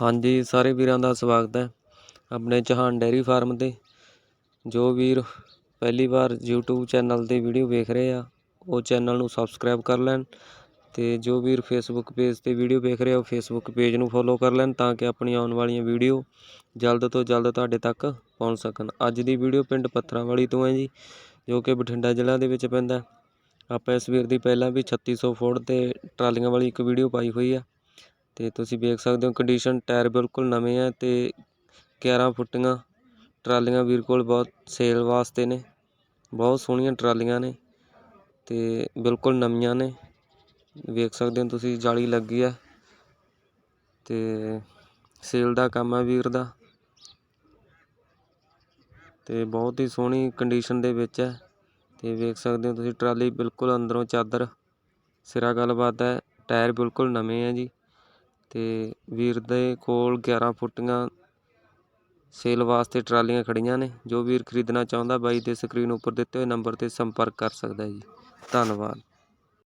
ਹਾਂਜੀ, ਸਾਰੇ ਵੀਰਾਂ ਦਾ ਸਵਾਗਤ ਹੈ ਆਪਣੇ ਚਹਾਨ ਡੇਅਰੀ ਫਾਰਮ ਤੇ। ਜੋ ਵੀਰ ਪਹਿਲੀ ਵਾਰ YouTube ਚੈਨਲ ਤੇ ਵੀਡੀਓ ਵੇਖ ਰਹੇ ਆ, ਉਹ ਚੈਨਲ ਨੂੰ ਸਬਸਕ੍ਰਾਈਬ ਕਰ ਲੈਣ ਤੇ ਜੋ ਵੀਰ Facebook ਪੇਜ ਤੇ ਵੀਡੀਓ ਵੇਖ ਰਹੇ ਆ, ਉਹ Facebook ਪੇਜ ਨੂੰ ਫੋਲੋ ਕਰ ਲੈਣ ਤਾਂ ਕਿ ਆਪਣੀ ਆਉਣ ਵਾਲੀਆਂ ਵੀਡੀਓ ਜਲਦ ਤੋਂ ਜਲਦ ਤੁਹਾਡੇ ਤੱਕ ਪਹੁੰਚ ਸਕਣ। ਅੱਜ ਦੀ ਵੀਡੀਓ ਪਿੰਡ ਪੱਥਰਾਂ ਵਾਲੀ ਤੋਂ ਹੈ ਜੀ, ਜੋ ਕਿ ਬਠਿੰਡਾ ਜ਼ਿਲ੍ਹਾ ਦੇ ਵਿੱਚ ਪੈਂਦਾ। ਆਪਾਂ ਇਸ ਵੀਰ ਦੀ ਪਹਿਲਾਂ ਵੀ 3600 ਫੁੱਟ ਤੇ ਟਰਾਲੀਆਂ ਵਾਲੀ ਇੱਕ ਵੀਡੀਓ ਪਾਈ ਹੋਈ ਆ। ਅਤੇ ਤੁਸੀਂ ਵੇਖ ਸਕਦੇ ਹੋ ਕੰਡੀਸ਼ਨ ਟਾਇਰ ਬਿਲਕੁਲ ਨਵੇਂ ਹੈ ਅਤੇ 11 ਫੁੱਟੀਆਂ ਟਰਾਲੀਆਂ ਵੀਰ ਕੋਲ ਬਹੁਤ ਸੇਲ ਵਾਸਤੇ ਨੇ, ਬਹੁਤ ਸੋਹਣੀਆਂ ਟਰਾਲੀਆਂ ਨੇ ਅਤੇ ਬਿਲਕੁਲ ਨਵੀਆਂ ਨੇ, ਵੇਖ ਸਕਦੇ ਹੋ ਤੁਸੀਂ ਜਾਲੀ ਲੱਗੀ ਆ ਤੇ ਸੇਲ ਦਾ ਕੰਮ ਹੈ ਵੀਰ ਦਾ ਤੇ ਬਹੁਤ ਹੀ ਸੋਹਣੀ ਕੰਡੀਸ਼ਨ ਦੇ ਵਿੱਚ ਹੈ ਤੇ ਵੇਖ ਸਕਦੇ ਹੋ ਤੁਸੀਂ ਟਰਾਲੀ ਬਿਲਕੁਲ ਅੰਦਰੋਂ ਚਾਦਰ ਸਿਰਾ ਗੱਲਬਾਤ ਹੈ ਟਾਇਰ ਬਿਲਕੁਲ ਨਵੇਂ ਆ ਜੀ। ਅਤੇ ਵੀਰ ਦੇ ਕੋਲ 11 ਫੁੱਟੀਆਂ ਸੇਲ ਵਾਸਤੇ ਟਰਾਲੀਆਂ ਖੜ੍ਹੀਆਂ ਨੇ। ਜੋ ਵੀਰ ਖਰੀਦਣਾ ਚਾਹੁੰਦਾ ਬਾਈ ਦੇ ਸਕਰੀਨ ਉੱਪਰ ਦਿੱਤੇ ਹੋਏ ਨੰਬਰ ਤੇ ਸੰਪਰਕ ਕਰ ਸਕਦਾ ਜੀ। ਧੰਨਵਾਦ।